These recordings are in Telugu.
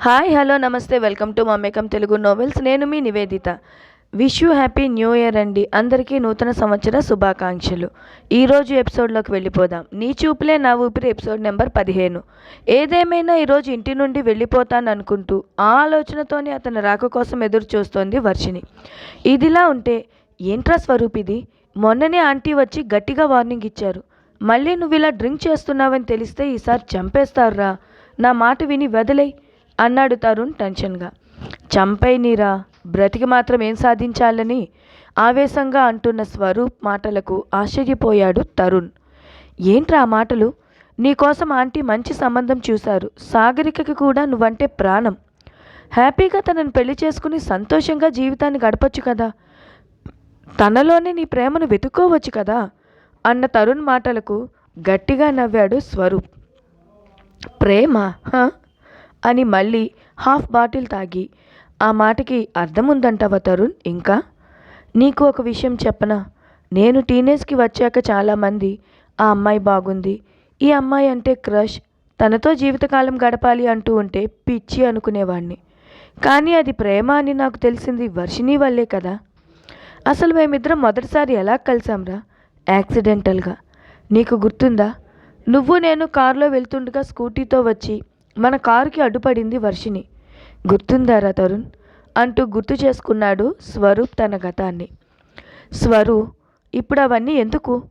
హాయ్ హలో నమస్తే welcome to Mamekam Telugu novels. నేను మీ Nivedita. Wish you happy new year అండి. అందరికీ నూతన సంవత్సర శుభాకాంక్షలు. ఈరోజు ఎపిసోడ్లోకి వెళ్ళిపోదాం. నీ చూపులే నా ఊపిరి ఎపిసోడ్ నెంబర్ పదిహేను. ఏదేమైనా ఈరోజు ఇంటి నుండి వెళ్ళిపోతాను అనుకుంటూ ఆ ఆలోచనతోనే అతని రాక కోసం ఎదురు చూస్తోంది వర్షిని ఇదిలా ఉంటే ఏంట్రా స్వరూపిది మొన్ననే ఆంటీ వచ్చి గట్టిగా వార్నింగ్ ఇచ్చారు. మళ్ళీ నువ్వు ఇలా డ్రింక్ చేస్తున్నావని తెలిస్తే ఈసారి చంపేస్తారురా. నా మాట విని వదిలేయి. అన్నాడు తరుణ్ టెన్షన్గా. చంపై నీరా? బ్రతికి మాత్రం ఏం సాధించాలని ఆవేశంగా అంటున్న స్వరూప్ మాటలకు ఆశ్చర్యపోయాడు తరుణ్. ఏంట్రా ఆ మాటలు? నీకోసం ఆంటీ మంచి సంబంధం చూశారు. సాగరికకి కూడా నువ్వంటే ప్రాణం. హ్యాపీగా తనని పెళ్ళి చేసుకుని సంతోషంగా జీవితాన్ని గడపచ్చు కదా? తనలోనే నీ ప్రేమను వెతుక్కోవచ్చు కదా? అన్న తరుణ్ మాటలకు గట్టిగా నవ్వాడు స్వరూప్. ప్రేమ? అని మళ్ళీ హాఫ్ బాటిల్ తాగి ఆ మాటకి అర్థం ఉందంటావా తరుణ్ ఇంకా? నీకు ఒక విషయం చెప్పనా? నేను టీనేజ్కి వచ్చాక చాలామంది ఆ అమ్మాయి బాగుంది. ఈ అమ్మాయి అంటే క్రష్. తనతో జీవితకాలం గడపాలి అంటూ ఉంటే పిచ్చి అనుకునేవాణ్ణి. కానీ అది ప్రేమ అని నాకు తెలిసింది వర్షిణి వల్లే కదా. అసలు మేమిద్దరం మొదటిసారి ఎలా కలిసాంరా? యాక్సిడెంటల్గా. నీకు గుర్తుందా? నువ్వు నేను కారులో వెళ్తుండగా స్కూటీతో వచ్చి మన కారుకి అడ్డుపడింది వర్షిణి. గుర్తుందారా తరుణ్? అంటూ గుర్తు చేసుకున్నాడు స్వరూప్ తన గతాన్ని. స్వరు ఇప్పుడు అవన్నీ ఎందుకు?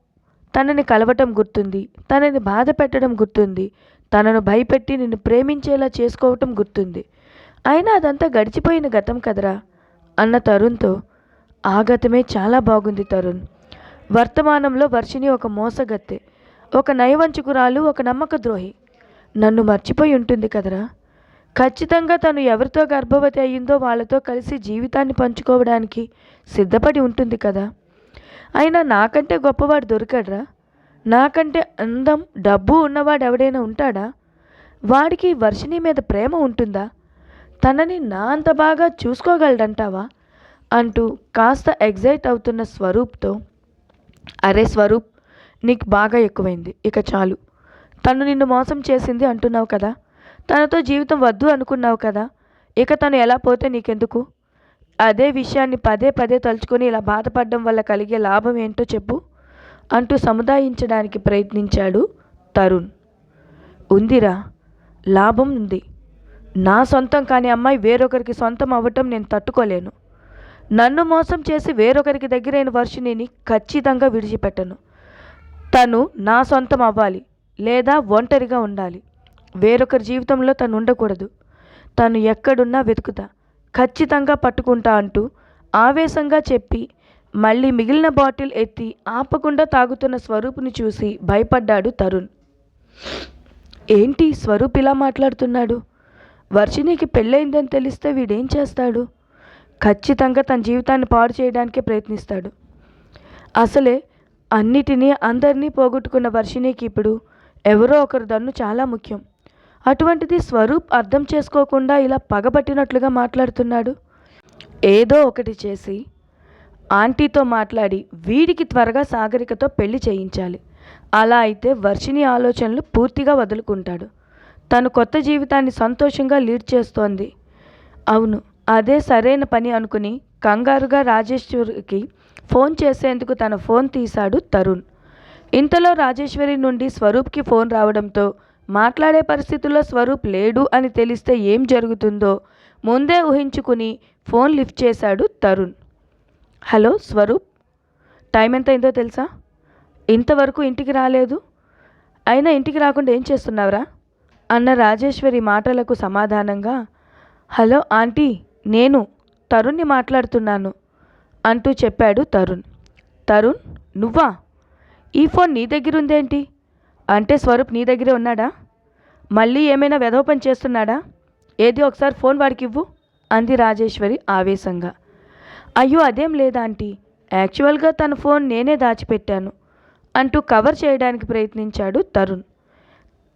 తనని కలవటం గుర్తుంది తనని బాధ పెట్టడం గుర్తుంది తనను భయపెట్టి నిన్ను ప్రేమించేలా చేసుకోవటం గుర్తుంది. అయినా అదంతా గడిచిపోయిన గతం కదరా? అన్న తరుణ్తో ఆ గతమే చాలా బాగుంది తరుణ్. వర్తమానంలో వర్షిని ఒక మోసగత్తె ఒక నయవంచుకురాలు ఒక నమ్మక ద్రోహి నన్ను మర్చిపోయి ఉంటుంది కదరా. ఖచ్చితంగా తను ఎవరితో గర్భవతి అయ్యిందో వాళ్ళతో కలిసి జీవితాన్ని పంచుకోవడానికి సిద్ధపడి ఉంటుంది కదా. అయినా నాకంటే గొప్పవాడు దొరికాడ్రా. నాకంటే అందం డబ్బు ఉన్నవాడు ఎవడైనా ఉంటాడా? వాడికి వర్షిణి మీద ప్రేమ ఉంటుందా? తనని నా అంత బాగా చూసుకోగలడంటావా? అంటూ కాస్త ఎగ్జైట్ అవుతున్న స్వరూప్తో అరే స్వరూప్ నీకు బాగా ఎక్కువైంది. ఇక చాలు. తను నిన్ను మోసం చేసింది అంటున్నావు కదా? తనతో జీవితం వద్దు అనుకున్నావు కదా? ఇక తను ఎలా పోతే నీకెందుకు? అదే విషయాన్ని పదే పదే తలుచుకొని ఇలా బాధపడడం వల్ల కలిగే లాభం ఏంటో చెప్పు అంటూ సముదాయించడానికి ప్రయత్నించాడు తరుణ్. ఉందిరా లాభం ఉంది. నా సొంతం కాని అమ్మాయి వేరొకరికి సొంతం అవ్వటం నేను తట్టుకోలేను. నన్ను మోసం చేసి వేరొకరికి దగ్గరైన వర్షిణిని ఖచ్చితంగా విడిచిపెట్టను. తను నా సొంతం అవ్వాలి. లేదా ఒంటరిగా ఉండాలి. వేరొకరి జీవితంలో తను ఉండకూడదు. తను ఎక్కడున్నా వెతుకుతా ఖచ్చితంగా పట్టుకుంటా అంటూ ఆవేశంగా చెప్పి మళ్ళీ మిగిలిన బాటిల్ ఎత్తి ఆపకుండా తాగుతున్న స్వరూపుని చూసి భయపడ్డాడు తరుణ్. ఏంటి స్వరూప్ ఇలా మాట్లాడుతున్నాడు? వర్షినికి పెళ్ళయిందని తెలిస్తే వీడేం చేస్తాడు? ఖచ్చితంగా తన జీవితాన్ని పాడు చేయడానికే ప్రయత్నిస్తాడు. అసలే అన్నిటినీ అందరినీ పోగొట్టుకున్న వర్షినికి ఇప్పుడు ఎవరో ఒకరు దన్ను చాలా ముఖ్యం. అటువంటిది స్వరూప్ అర్థం చేసుకోకుండా ఇలా పగబట్టినట్లుగా మాట్లాడుతున్నాడు. ఏదో ఒకటి చేసి ఆంటీతో మాట్లాడి వీడికి త్వరగా సాగరికతో పెళ్ళి చేయించాలి. అలా అయితే వర్షిని ఆలోచనలు పూర్తిగా వదులుకుంటాడు. తను కొత్త జీవితాన్ని సంతోషంగా లీడ్ చేస్తోంది. అవును అదే సరైన పని అనుకుని కంగారుగా రాజేశ్వరికి ఫోన్ చేసేందుకు తన ఫోన్ తీశాడు తరుణ్. ఇంతలో రాజేశ్వరి నుండి స్వరూప్కి ఫోన్ రావడంతో మాట్లాడే పరిస్థితుల్లో స్వరూప్ లేడు అని తెలిస్తే ఏం జరుగుతుందో ముందే ఊహించుకుని ఫోన్ లిఫ్ట్ చేశాడు తరుణ్. హలో స్వరూప్? టైం ఎంత అయిందో తెలుసా? ఇంతవరకు ఇంటికి రాలేదు. అయినా ఇంటికి రాకుండా ఏం చేస్తున్నావురా? అన్న రాజేశ్వరి మాటలకు సమాధానంగా హలో ఆంటీ నేను తరుణ్ని మాట్లాడుతున్నాను అంటూ చెప్పాడు తరుణ్. తరుణ్ నువ్వా? ఈ ఫోన్ నీ దగ్గర ఉందేంటి అంటే స్వరూప్ నీ దగ్గరే ఉన్నాడా? మళ్ళీ ఏమైనా వెధోపని చేస్తున్నాడా? ఏది ఒకసారి ఫోన్ వాడికి ఇవ్వు అంది రాజేశ్వరి ఆవేశంగా. అయ్యో అదేం లేదా ఆంటీ? యాక్చువల్గా తన ఫోన్ నేనే దాచిపెట్టాను అంటూ కవర్ చేయడానికి ప్రయత్నించాడు తరుణ్.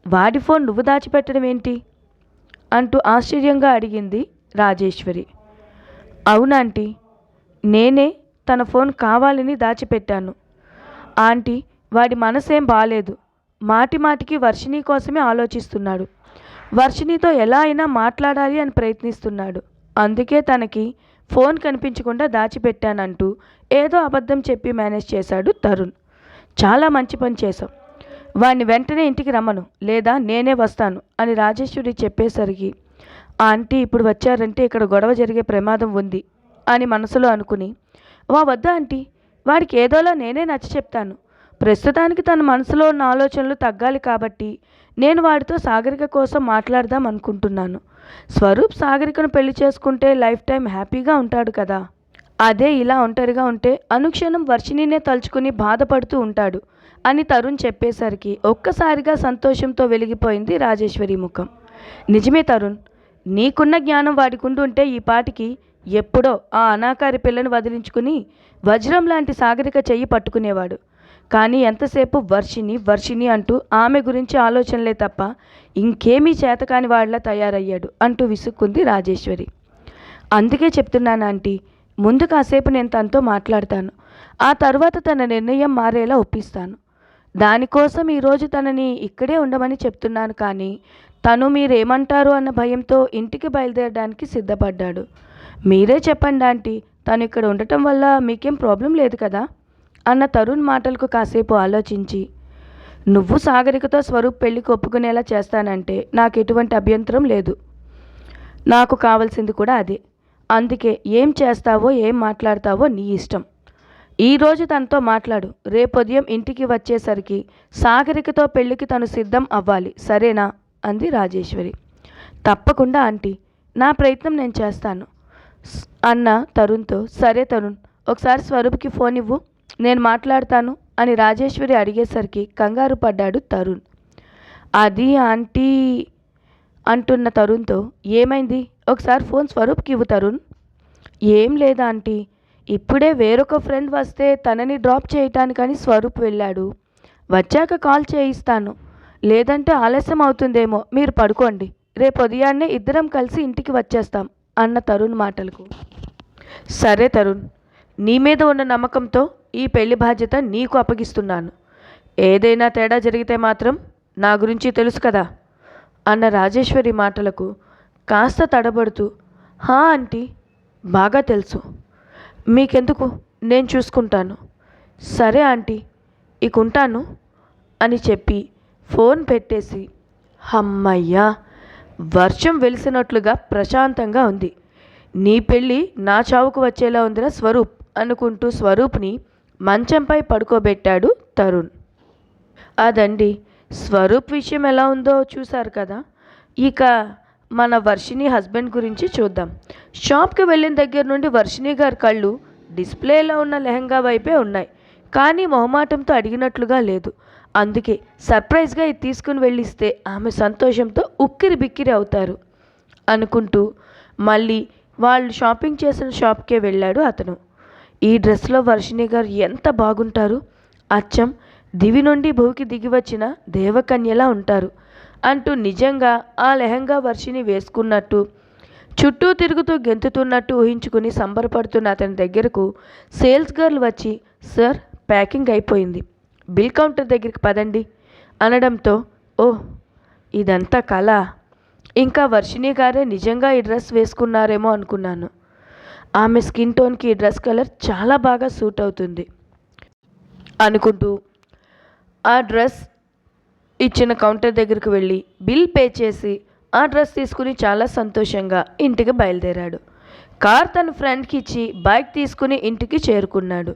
వాడి ఫోన్ నువ్వు దాచిపెట్టడం ఏంటి అంటూ ఆశ్చర్యంగా అడిగింది రాజేశ్వరి. అవునాంటీ నేనే తన ఫోన్ కావాలని దాచిపెట్టాను ఆంటీ వాడి మనసేం బాలేదు. మాటి మాటికి వర్షిణి కోసమే ఆలోచిస్తున్నాడు. వర్షిణితో ఎలా అయినా మాట్లాడాలి అని ప్రయత్నిస్తున్నాడు. అందుకే తనకి ఫోన్ కనిపించకుండా దాచిపెట్టానంటూ ఏదో అబద్ధం చెప్పి మేనేజ్ చేశాడు తరుణ్. చాలా మంచి పని చేశాం. వాడిని వెంటనే ఇంటికి రమ్మను లేదా నేనే వస్తాను అని రాజేశ్వరి చెప్పేసరికి ఆంటీ ఇప్పుడు వచ్చారంటే ఇక్కడ గొడవ జరిగే ప్రమాదం ఉంది అని మనసులో అనుకుని వా వద్దా ఆంటీ? వాడికి ఏదోలా నేనే నచ్చ చెప్తాను. ప్రస్తుతానికి తన మనసులో ఉన్న ఆలోచనలు తగ్గాలి కాబట్టి నేను వాడితో సాగరిక కోసం మాట్లాడదాం అనుకుంటున్నాను. స్వరూప్ సాగరికను పెళ్ళి చేసుకుంటే లైఫ్ టైం హ్యాపీగా ఉంటాడు కదా. అదే ఇలా ఒంటరిగా ఉంటే అనుక్షణం వర్షిణినే తలుచుకుని బాధపడుతూ ఉంటాడు అని తరుణ్ చెప్పేసరికి ఒక్కసారిగా సంతోషంతో వెలిగిపోయింది రాజేశ్వరి ముఖం. నిజమే తరుణ్ నీకున్న జ్ఞానం వాడికుంటుంటే ఈ పాటికి ఎప్పుడో ఆ అనాకారి పిల్లను వదిలించుకుని వజ్రం లాంటి సాగరిక చెయ్యి పట్టుకునేవాడు. కానీ ఎంతసేపు వర్షిని వర్షిని అంటూ ఆమె గురించి ఆలోచనలే తప్ప ఇంకేమీ చేతకాని వాళ్ళ తయారయ్యాడు అంటూ విసుక్కుంది రాజేశ్వరి. అందుకే చెప్తున్నాను ఆంటీ ముందు కాసేపు నేను తనతో మాట్లాడతాను. ఆ తర్వాత తన నిర్ణయం మారేలా ఒప్పిస్తాను. దానికోసం ఈరోజు తనని ఇక్కడే ఉండమని చెప్తున్నాను కానీ తను మీరేమంటారు అన్న భయంతో ఇంటికి బయలుదేరడానికి సిద్ధపడ్డాడు. మీరే చెప్పండి ఆంటీ. తను ఇక్కడ ఉండటం వల్ల మీకేం ప్రాబ్లం లేదు కదా? అన్న తరుణ్ మాటలకు కాసేపు ఆలోచించి నువ్వు సాగరికతో స్వరూప్ పెళ్ళికి ఒప్పుకునేలా చేస్తానంటే నాకు ఎటువంటి అభ్యంతరం లేదు. నాకు కావాల్సింది కూడా అదే. అందుకే ఏం చేస్తావో ఏం మాట్లాడతావో నీ ఇష్టం. ఈరోజు తనతో మాట్లాడు. రేపు ఉదయం ఇంటికి వచ్చేసరికి సాగరికతో పెళ్ళికి తను సిద్ధం అవ్వాలి. సరేనా? అంది రాజేశ్వరి. తప్పకుండా ఆంటీ. నా ప్రయత్నం నేను చేస్తాను. అన్న తరుణ్తో సరే తరుణ్ ఒకసారి స్వరూప్కి ఫోన్ ఇవ్వు నేను మాట్లాడతాను అని రాజేశ్వరి అడిగేసరికి కంగారు పడ్డాడు తరుణ్. అది ఆంటీ అంటున్న తరుణ్తో ఏమైంది? ఒకసారి ఫోన్ స్వరూప్కి ఇవ్వు తరుణ్. ఏం లేదా ఆంటీ ఇప్పుడే వేరొక ఫ్రెండ్ వస్తే తనని డ్రాప్ చేయటానికని స్వరూప్ వెళ్ళాడు. వచ్చాక కాల్ చేయిస్తాను. లేదంటే ఆలస్యం అవుతుందేమో మీరు పడుకోండి. రేపు ఉదయాన్నే ఇద్దరం కలిసి ఇంటికి వచ్చేస్తాం. అన్న తరుణ్ మాటలకు. సరే తరుణ్ నీ మీద ఉన్న నమ్మకంతో ఈ పెళ్ళి బాధ్యత నీకు అప్పగిస్తున్నాను. ఏదైనా తేడా జరిగితే మాత్రం నా గురించి తెలుసు కదా? అన్న రాజేశ్వరి మాటలకు కాస్త తడబడుతూ హా ఆంటీ బాగా తెలుసు. మీకెందుకు? నేను చూసుకుంటాను. సరే ఆంటీ ఇక ఉంటాను అని చెప్పి ఫోన్ పెట్టేసి హమ్మయ్యా! వర్షం వెలిసినట్లుగా ప్రశాంతంగా ఉంది. నీ పెళ్ళి నా చావుకు వచ్చేలా ఉందిరా స్వరూప్ అనుకుంటూ స్వరూప్ని మంచంపై పడుకోబెట్టాడు తరుణ్. అదండి స్వరూప్ విషయం ఎలా ఉందో చూశారు కదా? ఇక మన వర్షిణి హస్బెండ్ గురించి చూద్దాం. షాప్కి వెళ్ళిన దగ్గర నుండి వర్షిణి గారి కళ్ళు డిస్ప్లేలో ఉన్న లెహంగా వైపే ఉన్నాయి. కానీ మొహమాటంతో అడిగినట్లుగా లేదు. అందుకే సర్ప్రైజ్గా ఇది తీసుకుని వెళ్ళిస్తే ఆమె సంతోషంతో ఉక్కిరి బిక్కిరి అవుతారు అనుకుంటూ మళ్ళీ వాళ్ళు షాపింగ్ చేసిన షాప్కే వెళ్ళాడు అతను. ఈ డ్రెస్లో వర్షిణి గారు ఎంత బాగుంటారు? అచ్చం దివి నుండి భూకి దిగి వచ్చిన దేవకన్యలా ఉంటారు అంటూ నిజంగా ఆ లెహంగా వర్షిని వేసుకున్నట్టు చుట్టూ తిరుగుతూ గెంతుతున్నట్టు ఊహించుకుని సంబరపడుతున్న అతని దగ్గరకు సేల్స్ గర్ల్ వచ్చి సార్ ప్యాకింగ్ అయిపోయింది. బిల్ కౌంటర్ దగ్గరికి పదండి. అనడంతో ఓ ఇదంతా కళ ఇంకా వర్షిణి గారే నిజంగా ఈ డ్రెస్ వేసుకున్నారేమో అనుకున్నాను. ఆమె స్కిన్ టోన్కి ఈ డ్రెస్ కలర్ చాలా బాగా సూట్ అవుతుంది అనుకుంటూ ఆ డ్రెస్ ఇచ్చిన కౌంటర్ దగ్గరికి వెళ్ళి బిల్ పే చేసి ఆ డ్రెస్ తీసుకుని చాలా సంతోషంగా ఇంటికి బయలుదేరాడు. కార్ తన ఫ్రెండ్కి ఇచ్చి బైక్ తీసుకుని ఇంటికి చేరుకున్నాడు.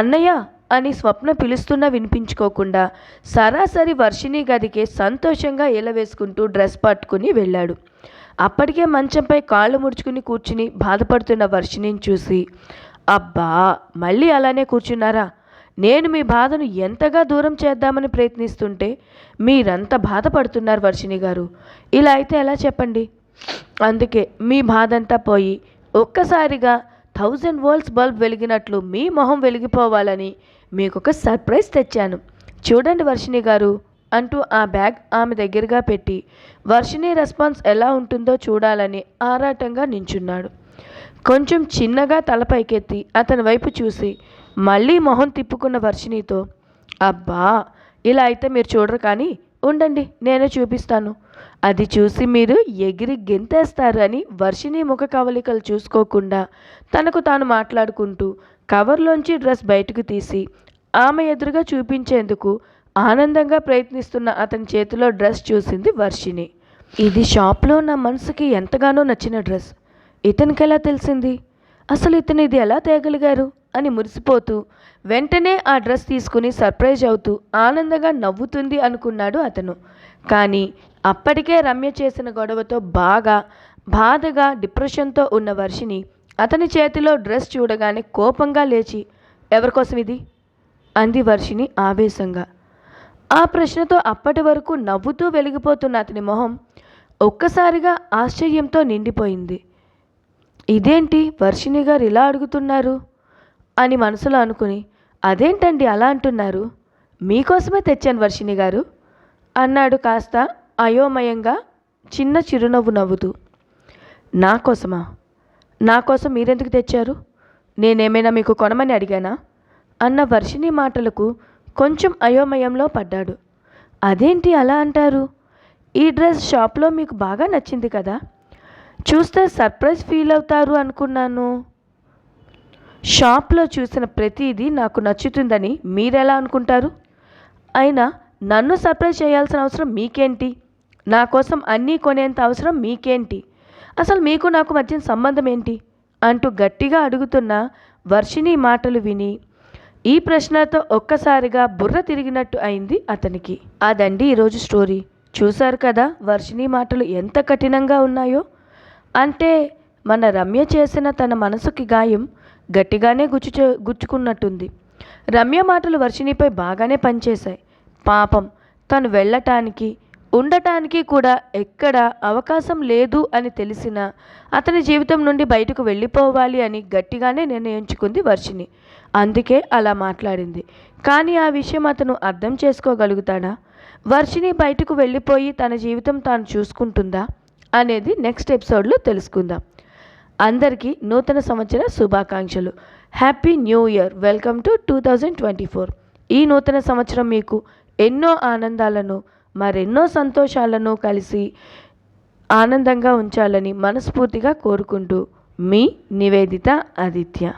అన్నయ్య అని స్వప్న పిలుస్తున్నా వినిపించుకోకుండా సరాసరి వర్షిణి గదికే సంతోషంగా వేసుకుంటూ డ్రెస్ పట్టుకుని వెళ్ళాడు. అప్పటికే మంచంపై కాళ్ళు ముడుచుకుని కూర్చుని బాధపడుతున్న వర్షిణిని చూసి అబ్బా మళ్ళీ అలానే కూర్చున్నారా? నేను మీ బాధను ఎంతగా దూరం చేద్దామని ప్రయత్నిస్తుంటే మీరంత బాధపడుతున్నారు వర్షిణి గారు. ఇలా అయితే ఎలా చెప్పండి? అందుకే మీ బాధంతా పోయి ఒక్కసారిగా థౌజండ్ వోల్ట్స్ బల్బ్ వెలిగినట్లు మీ మొహం వెలిగిపోవాలని మీకు ఒక సర్ప్రైజ్ తెచ్చాను. చూడండి వర్షిణి గారు అంటూ ఆ బ్యాగ్ ఆమె దగ్గరగా పెట్టి వర్షిణి రెస్పాన్స్ ఎలా ఉంటుందో చూడాలని ఆరాటంగా నించున్నాడు. కొంచెం చిన్నగా తల పైకెత్తి అతని వైపు చూసి మళ్ళీ మొహం తిప్పుకున్న వర్షిణితో అబ్బా ఇలా అయితే మీరు చూడరు కానీ ఉండండి నేనే చూపిస్తాను. అది చూసి మీరు ఎగిరి గెంతేస్తారు అని వర్షిణి ముఖ కవలికలు చూసుకోకుండా తనకు తాను మాట్లాడుకుంటూ కవర్లోంచి డ్రెస్ బయటకు తీసి ఆమె ఎదురుగా చూపించేందుకు ఆనందంగా ప్రయత్నిస్తున్న అతని చేతిలో డ్రెస్ చూసింది వర్షిని ఇది షాప్లో నా మనసుకి ఎంతగానో నచ్చిన డ్రెస్. ఇతనికి ఎలా తెలిసింది? అసలు ఇతను ఇది ఎలా తేగలిగారు? అని మురిసిపోతూ వెంటనే ఆ డ్రెస్ తీసుకుని సర్ప్రైజ్ అవుతూ ఆనందంగా నవ్వుతుంది అనుకున్నాడు అతను. కానీ అప్పటికే రమ్య చేసిన గొడవతో బాగా బాధగా డిప్రెషన్తో ఉన్న వర్షిని అతని చేతిలో డ్రెస్ చూడగానే కోపంగా లేచి ఎవరికోసం ఇది? అంది వర్షిని ఆవేశంగా. ఆ ప్రశ్నతో అప్పటి వరకు నవ్వుతూ వెలిగిపోతున్న అతని మొహం ఒక్కసారిగా ఆశ్చర్యంతో నిండిపోయింది. ఇదేంటి వర్షిణి గారు ఇలా అడుగుతున్నారు? అని మనసులో అనుకుని అదేంటండి అలా అంటున్నారు? మీకోసమే తెచ్చాను వర్షిణి గారు? అన్నాడు కాస్త అయోమయంగా చిన్న చిరునవ్వు నవ్వుతూ. నా కోసమా నా కోసం మీరెందుకు తెచ్చారు? నేనేమైనా మీకు కొనమని అడిగానా? అన్న వర్షిణి మాటలకు కొంచెం అయోమయంలో పడ్డాడు. అదేంటి అలా అంటారు? ఈ డ్రెస్ షాప్లో మీకు బాగా నచ్చింది కదా? చూస్తే సర్ప్రైజ్ ఫీల్ అవుతారు అనుకున్నాను. షాప్లో చూసిన ప్రతిదీ నాకు నచ్చుతుందని మీరెలా అనుకుంటారు? అయినా నన్ను సర్ప్రైజ్ చేయాల్సిన అవసరం మీకేంటి? నా కోసం అన్నీ కొనేంత అవసరం మీకేంటి? అసలు మీకు నాకు మధ్య సంబంధం ఏంటి? అంటూ గట్టిగా అడుగుతున్న వర్షిణి మాటలు విని ఈ ప్రశ్నతో ఒక్కసారిగా బుర్ర తిరిగినట్టు అయింది అతనికి. అదండి ఈరోజు స్టోరీ. చూశారు కదా వర్షిణి మాటలు ఎంత కఠినంగా ఉన్నాయో? అంటే మన రమ్య చేసిన తన మనసుకి గాయం గట్టిగానే గుచ్చు గుచ్చుకున్నట్టుంది. రమ్య మాటలు వర్షిణిపై బాగానే పనిచేశాయి. పాపం తను వెళ్ళటానికి ఉండటానికి కూడా ఎక్కడ అవకాశం లేదు అని తెలిసిన అతని జీవితం నుండి బయటకు వెళ్ళిపోవాలి అని గట్టిగానే నిర్ణయించుకుంది వర్షిని అందుకే అలా మాట్లాడింది. కానీ ఆ విషయం అతను అర్థం చేసుకోగలుగుతాడా? వర్షిని బయటకు వెళ్ళిపోయి తన జీవితం తాను చూసుకుంటుందా అనేది నెక్స్ట్ ఎపిసోడ్లో తెలుసుకుందాం. అందరికీ నూతన సంవత్సర శుభాకాంక్షలు. Happy new year. Welcome to two thousand twenty four. ఈ నూతన సంవత్సరం మీకు ఎన్నో ఆనందాలను మరెన్నో సంతోషాలను కలిసి ఆనందంగా ఉంచాలని మనస్ఫూర్తిగా కోరుకుంటూ మీ నివేదిత ఆదిత్య.